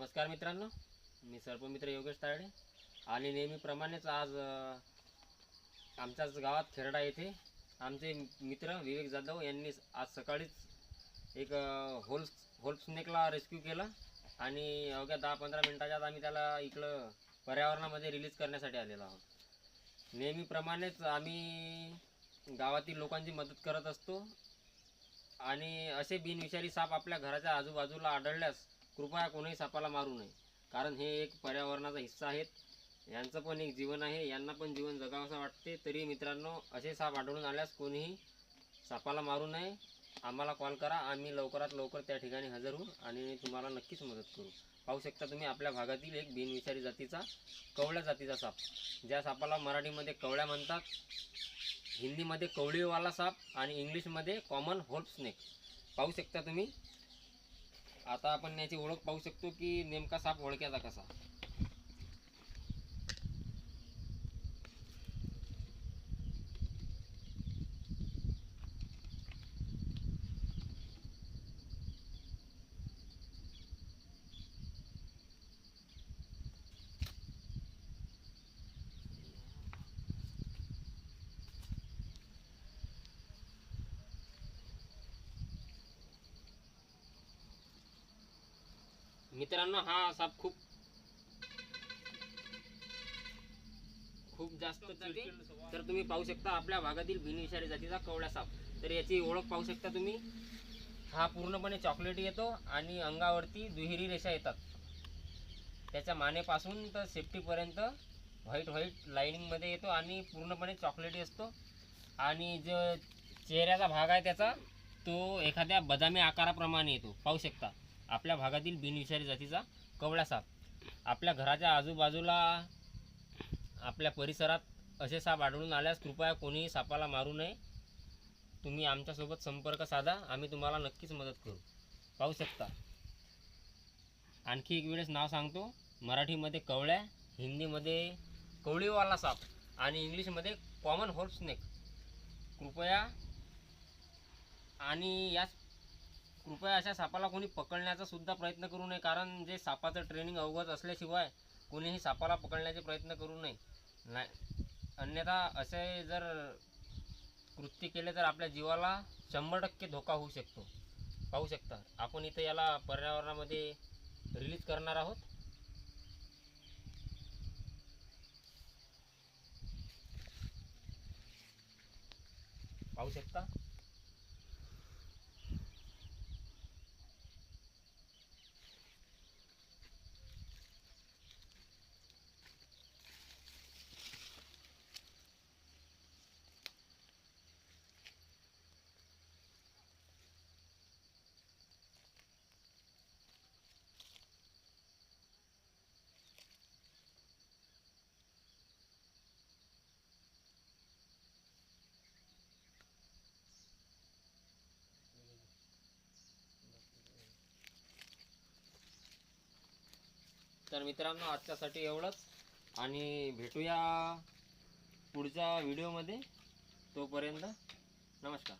नमस्कार मित्रांनो मी सर्पमित्र योगेश तायडे आणि नेहमीप्रमाणेच आज आमच्याच गावात खेरडा येथे आमचे मित्र विवेक जाधव यांनी आज सकाळीच एक होल होल स्नेकला रेस्क्यू केला आणि अवघ्या दहा पंधरा मिनटाच्या आम्ही त्याला इकडं पर्यावरणामध्ये रिलीज करण्यासाठी आलेलो आहोत. नेहमीप्रमाणेच आम्ही गावातील लोकांची मदत करत असतो आणि असे बिनविषारी साप आपल्या घराच्या आजूबाजूला आढळल्यास कृपया कोणीही सापाला मारू नये. कारण हे एक पर्यावरणाचा हिस्सा आहेत. यांचं पण एक जीवन आहे. यांना पण जीवन जगावंसं वाटते. तरी मित्रांनो असे साप आढळून आल्यास कोणीही सापाला मारू नये. आम्हाला कॉल करा. आम्ही लवकरात लवकर त्या ठिकाणी हजर होऊ आणि तुम्हाला नक्कीच मदत करू. पाहू शकता तुम्ही आपल्या भागातील एक बिनविषारी जातीचा कवळ्या जातीचा साप. ज्या सापाला मराठीमध्ये कवळ्या म्हणतात. हिंदीमध्ये कवळीवाला साप आणि इंग्लिशमध्ये कॉमन होल्प स्नेक पाहू शकता तुम्ही. आता आपण याची ओळख पाहू शकतो की नेमका साप ओळख्याचा कसा? मित्रांनो हा साप खूप खूप जास्त तर तुम्ही पाहू शकता आपल्या भागातील बिनविषारी जातीचा कवळा साप. तर याची ओळख पाहू शकता तुम्ही. हा पूर्णपणे चॉकलेटी येतो आणि अंगावरती दुहेरी रेषा येतात. त्याच्या मानेपासून तर सेफ्टीपर्यंत व्हाईट व्हाईट लाईनिंगमध्ये येतो आणि पूर्णपणे चॉकलेटी असतो. आणि जो चेहऱ्याचा भाग आहे त्याचा तो एखाद्या बदामी आकाराप्रमाणे येतो. पाहू शकता. आपल्या भागातील बिनविषारी जातीचा कवळा साप. आपल्या घराच्या आजूबाजूला आपल्या परिसरात असे साप आढळून आल्यास कृपया कोणीही सापाला मारू नये. तुम्ही आमच्यासोबत संपर्क साधा. आम्ही तुम्हाला नक्कीच मदत करू. पाहू शकता. आणखी एक वेळेस नाव सांगतो. मराठीमध्ये कवळ्या हिंदीमध्ये कवळीवाला साप आणि इंग्लिशमध्ये कॉमन होल्प स्नेक कृपया आणि याच कृपया अशा सापाला कोणी पकडण्याचा सुद्धा प्रयत्न करू नये कारण जे सापाचं ट्रेनिंग अवगत असल्याशिवाय कोणीही सापाला पकडण्याचे प्रयत्न करू नये. नाही अन्यथा असे जर कृत्य केले तर आपल्या जीवाला शंभर टक्के धोका होऊ शकतो. पाहू शकता आपण इथं याला पर्यावरणामध्ये रिलीज करणार आहोत. पाहू शकता? तर मित्रांनो आजच्यासाठी एवढंच. आणि भेटूया पुढच्या व्हिडिओमध्ये. तोपर्यंत नमस्कार.